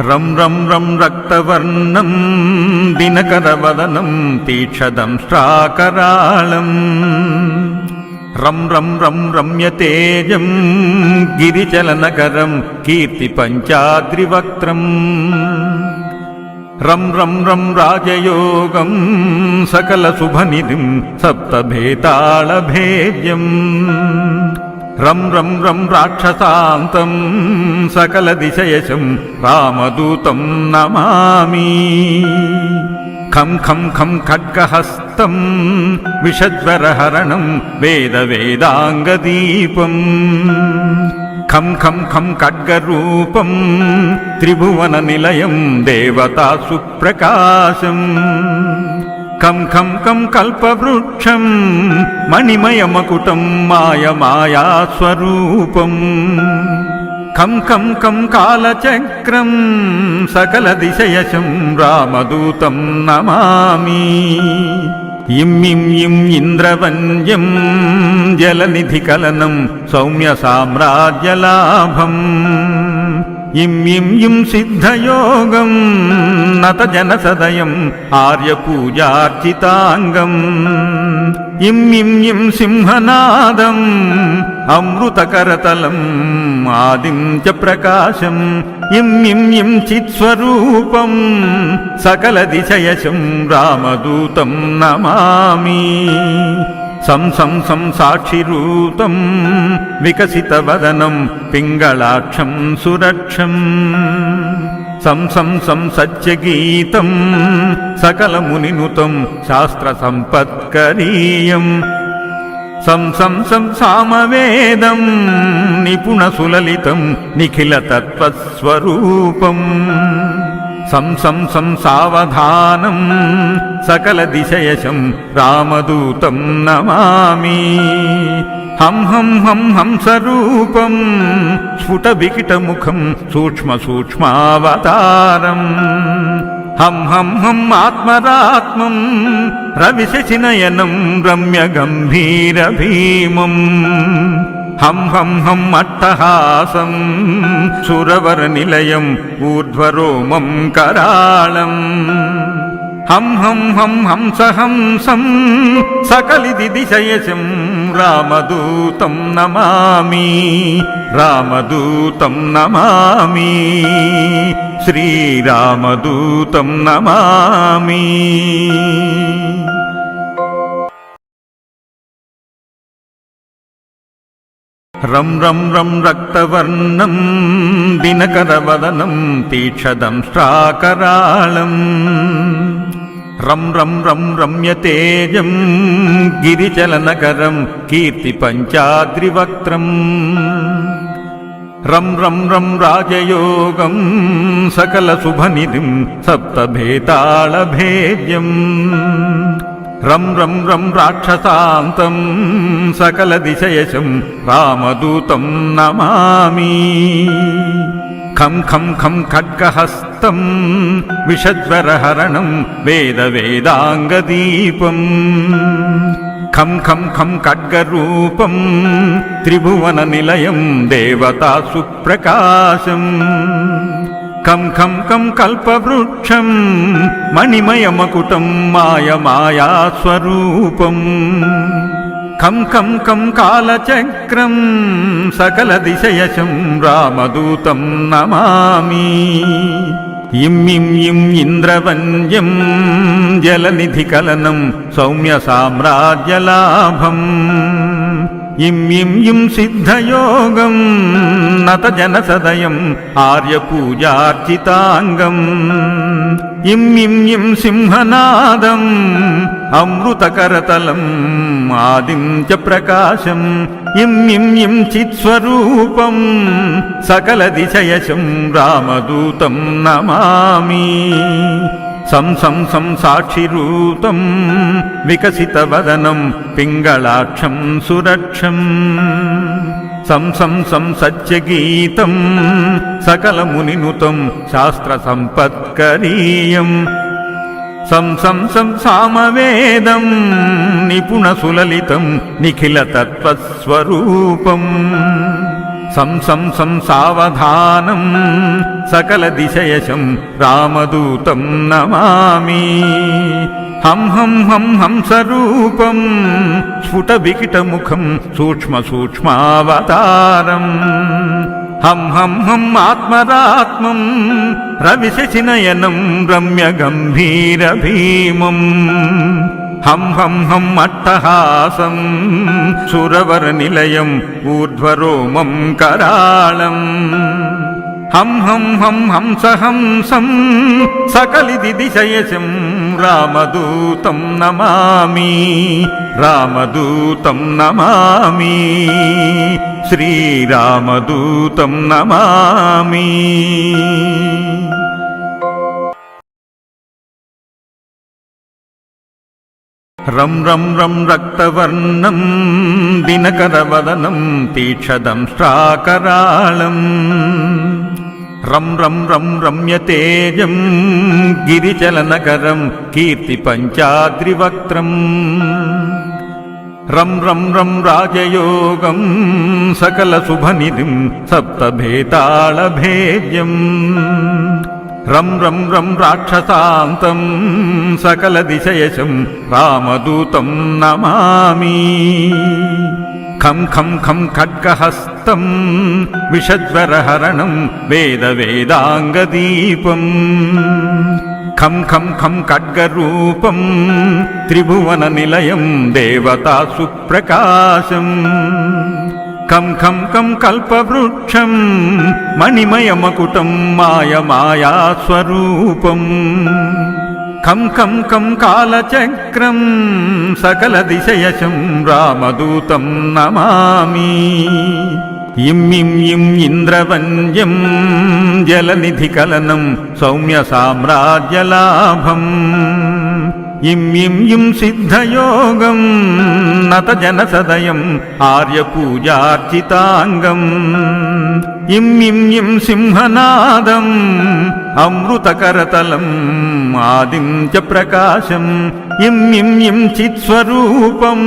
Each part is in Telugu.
రం రం రం రక్తవర్ణం దినకరవదనం తీక్షదం శ్రాకరాళం. రం రం రం రమ్యతేజం గిరిచలనకరం కీర్తి పంచాద్రివక్త్రం రం రం రం రాజయోగం సకల శుభనిధిం సప్తభేతాళభేద్యం. రం రం రం రాక్షసాంతం సకల దిశయశం రామదూతం నమామి. ఖం ఖం ఖం ఖడ్గహస్తం విషజ్వరహరణం వేద వేదాంగదీపం ఖం ఖం ఖం ఖడ్గరూపం త్రిభువన నిలయం దేవతా సుప్రకాశం. కం కం కం కల్పవృక్షం మణిమయమకుటం మాయ మాయాస్వరూపం కం కం కం కాలచక్రం సకల దిశయశం రామదూతం నమామి. ఇం ఇం ఇం ఇంద్రవంద్యం జలనిధికలనం సౌమ్య సామ్రాజ్యలాభం ఇం ఇం ఇం సిద్ధయోగం నత జనసదయం ఆర్యపూజార్చితాంగం ఇం ఇం ఇం సింహనాదం అమృతకరతలం ఆదిం చ ప్రకాశం. ఇం ఇం ఇం చిత్స్వరూపం సకల దిశయశం రామదూతం నమామి. సంసం సంసాక్షిరూతం సం సాక్షిరూతం వికసితవదనం పింగళాక్షం సురక్షం. సంసం సం సం సత్యగీతం సకలమునినుతం శాస్త్ర సంపత్కరీయం సం సం సం సంసం సంసావధానం సకల దిశయశం రామదూతం నమామి. హం హం హం హంసరూపం స్ఫుట వికిటముఖం సూక్ష్మ సూక్ష్మావతారం హం హం హం ఆత్మరాత్మం రవిశశినయనం రమ్య గంభీర భీమం హం హం హం అట్టహాసం సురవర నిలయం ఊర్ధ్వరోమం కరాళం. హం హం హం హంసహంసం సకలిది దిశయశం రామదూతం నమామి రామదూతం నమామి శ్రీరామదూతం నమామి. రం రం రం రక్తవర్ణం దినకరవదనం తీక్షదం శ్రాకరాళం. రం రం రం రమ్యతేజం గిరిచలనకరం కీర్తి పంచాద్రివక్త్రం రం రం రం రాజయోగం సకల శుభనిధిం సప్తభేతాళభేద్యం. రం రం రం రాక్షసాంతం సకల దిశయశం రామదూతం నమామి. ఖం ఖం ఖం ఖడ్గహస్తం విషజ్వరహరణం వేద వేదాంగదీపం. ఖం ఖం ఖం ఖడ్గరూపం త్రిభువన నిలయం దేవతా సుప్రకాశం. కం కం కం కల్పవృక్షం మణిమయమకుటం మాయ మాయా స్వరూపం. కం ఖం కం కాలచక్రం సకల దిశయశం రామదూతం నమామి. ఇం ఇం ఇం ఇంద్రవంద్యం జలనిధికలనం సౌమ్య సామ్రాజ్యలాభం ఇం ఇం ఇం సిద్ధయోగం నత జనసదయం ఆర్యపూజార్చితాంగం. ఇం ఇం ఇం సింహనాదం అమృతకరతలం ఆదిం చ ప్రకాశం. ఇం ఇం ఇం చిత్స్వరూపం సకల దిశయశం రామదూతం నమామి. సంసం సంసాక్షిరూతం సం సాక్షిరూతం వికసితవదనం పింగళాక్షం సురక్షం. సంసం సం సం సత్యగీతం సకలమునినుతం శాస్త్ర సంపత్కరీయం సం సం సం సంసం సంసావధానం సకల దిశయశం రామదూతం నమామి హం హం హం హంసరూపం స్ఫుట వికటముఖం సూక్ష్మ సూక్ష్మావతారం హం హం హం ఆత్మరాత్మం రవిశశినయనం రమ్య గంభీర భీమం హం హం హం అట్టహాసం సురవర నిలయం ఊర్ధ్వరోమం కరాళం. హం హం హం హంసహంసం సకలిది దిశయశం రామదూతం నమామి రామదూతం నమామి శ్రీరామదూతం నమామి. రం రం రం రక్తవర్ణం దినకరవదనం తీక్షదం శ్రాకరాళం. రం రం రం రమ్యతేజం గిరిచలనకరం కీర్తి పంచాద్రివక్త్రం రం రం రం రాజయోగం సకల శుభనిధిం సప్తభేతాళభేద్యం. రం రం రం రాక్షసాంతం సకల దిశయశం రామదూతం నమామి. ఖం ఖం ఖం ఖడ్గహస్తం విషజ్వరహరణం వేద వేదాంగదీపం ఖం ఖం ఖం ఖడ్గరూపం త్రిభువన నిలయం దేవతా సుప్రకాశం. కం కం కం కల్పవృక్షం మణిమయమకుటం మాయ మాయాస్వరూపం కం కం కం కాలచక్రం సకల దిశయశం రామదూతం నమామి. ఇం ఇం ఇం ఇంద్రవంద్యం జలనిధి సౌమ్య సామ్రాజ్యలాభం ఇం ఇం ఇం సిద్ధయోగం నత జన సదయం ఆర్య పూజార్చితాంగం. ఇం ఇం ఇం సింహనాదం అమృతకరతలం ఆదిం చ ప్రకాశం. ఇం ఇం ఇం చిత్స్వరూపం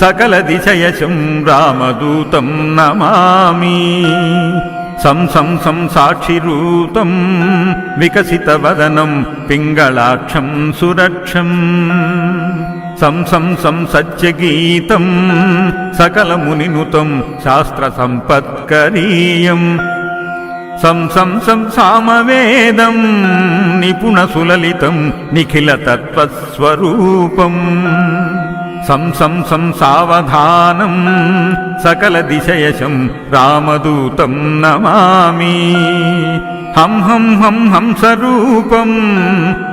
సకల దిశయశం రామదూతం నమామి. సంసం సంసాక్షిరూతం సం సాక్షిరూతం వికసితవదనం పింగళాక్షం సురక్షం. సంసం సం సకలమునినుతం శాస్త్ర సంపత్కరీయం సం సం సం సంసం సంసావధానం సకల దిశయశం రామదూతం నమామి. హం హం హం హంసరూపం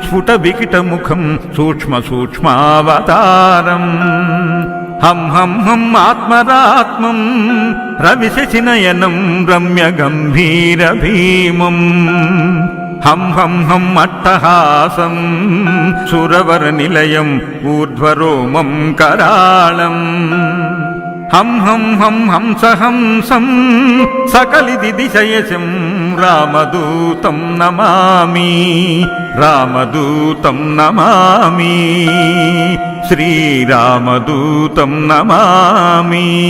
స్ఫుట వికటముఖం సూక్ష్మ సూక్ష్మావతారం. హం హం హం ఆత్మరాత్మం రవిశశినయనం రమ్య గంభీర భీమం హం హం హం అట్టహాసం సురవర నిలయం ఊర్ధ్వరోమం కరాళం. హం హం హం హంసహంసం సకలిది దిశయశం రామదూతం నమామి రామదూతం నమామి శ్రీరామదూతం నమామి.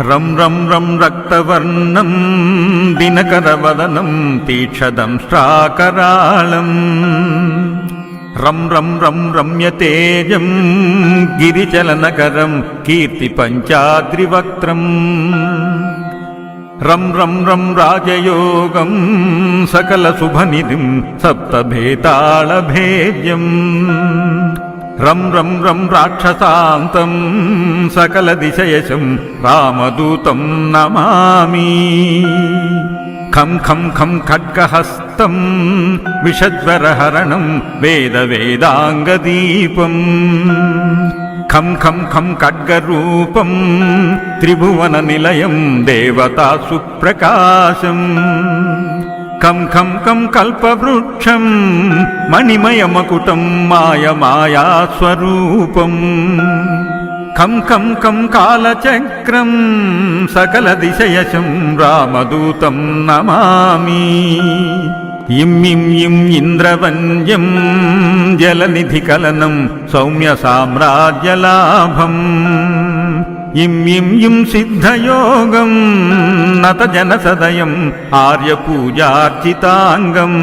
రం రం రం రక్తవర్ణం దినకరవదనం తీక్షదం శ్రాకరాళం. రం రం రం రమ్యతేజం గిరిచలనకరం కీర్తి పంచాద్రివక్త్రం రం రం రం రాజయోగం సకల శుభనిధిం సప్తభేతాళభేద్యం. రం రం రం రాక్షసాంతం సకల దిశయశం రామదూతం నమామి. ఖం ఖం ఖం ఖడ్గహస్తం విషజ్వరహరణం వేద వేదాంగదీపం. ఖం ఖం ఖం ఖడ్గరూపం త్రిభువన నిలయం దేవతా సుప్రకాశం. కం కం కం కల్పవృక్షం మణిమయమకుటం మాయ మాయాస్వరూపం కం కం కం కాలచక్రం సకల దిశయశం రామదూతం నమామి. ఇం ఇం ఇం ఇంద్రవంద్యం జలనిధి సౌమ్య సామ్రాజ్యలాభం ఇం ఇం ఇం సిద్ధయోగం నత జన సదయం ఆర్యపూజార్చితాంగం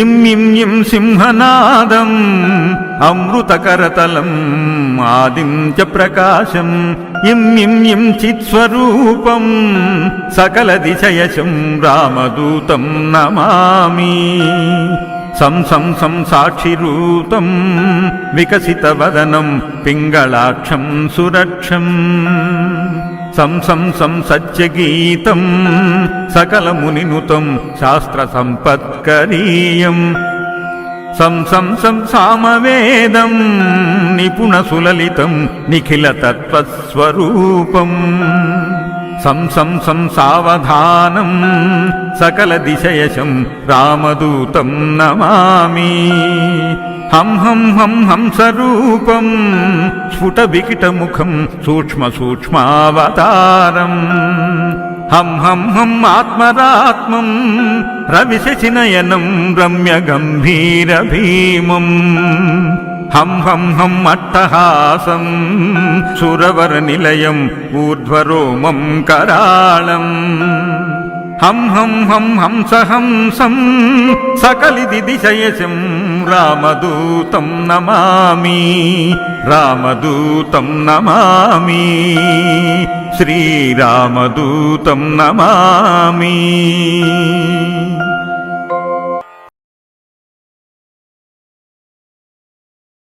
ఇం ఇం ఇం సింహనాదం అమృతకరతలం ఆదిం చ ప్రకాశం. ఇం ఇం ఇం చిత్స్వరూపం సకల దిశయశం రామదూతం నమామి. సంసం సంసాక్షిరూతం సం సాక్షిరూతం వికసితవదనం పింగళాక్షం సురక్షం. సంసం సం సం సత్యగీతం సకలమునినుతం శాస్త్ర సంపత్కరీయం సం సం సం సంసం సంసావధానం సకల దిశయశం రామదూతం నమామి. హం హం హం హంసరూపం స్ఫుట వికటముఖం సూక్ష్మ సూక్ష్మావతారం. హం హం హం ఆత్మరాత్మం రవిశశినయనం రమ్య గంభీర భీమం. హం హం హం అట్టహాసం సురవర నిలయం ఊర్ధ్వరోమం కరాళం. హం హం హం హంసహంసం సకలిది దిశయశం రామదూతం నమామి రామదూతం నమామి శ్రీరామదూతం నమామి.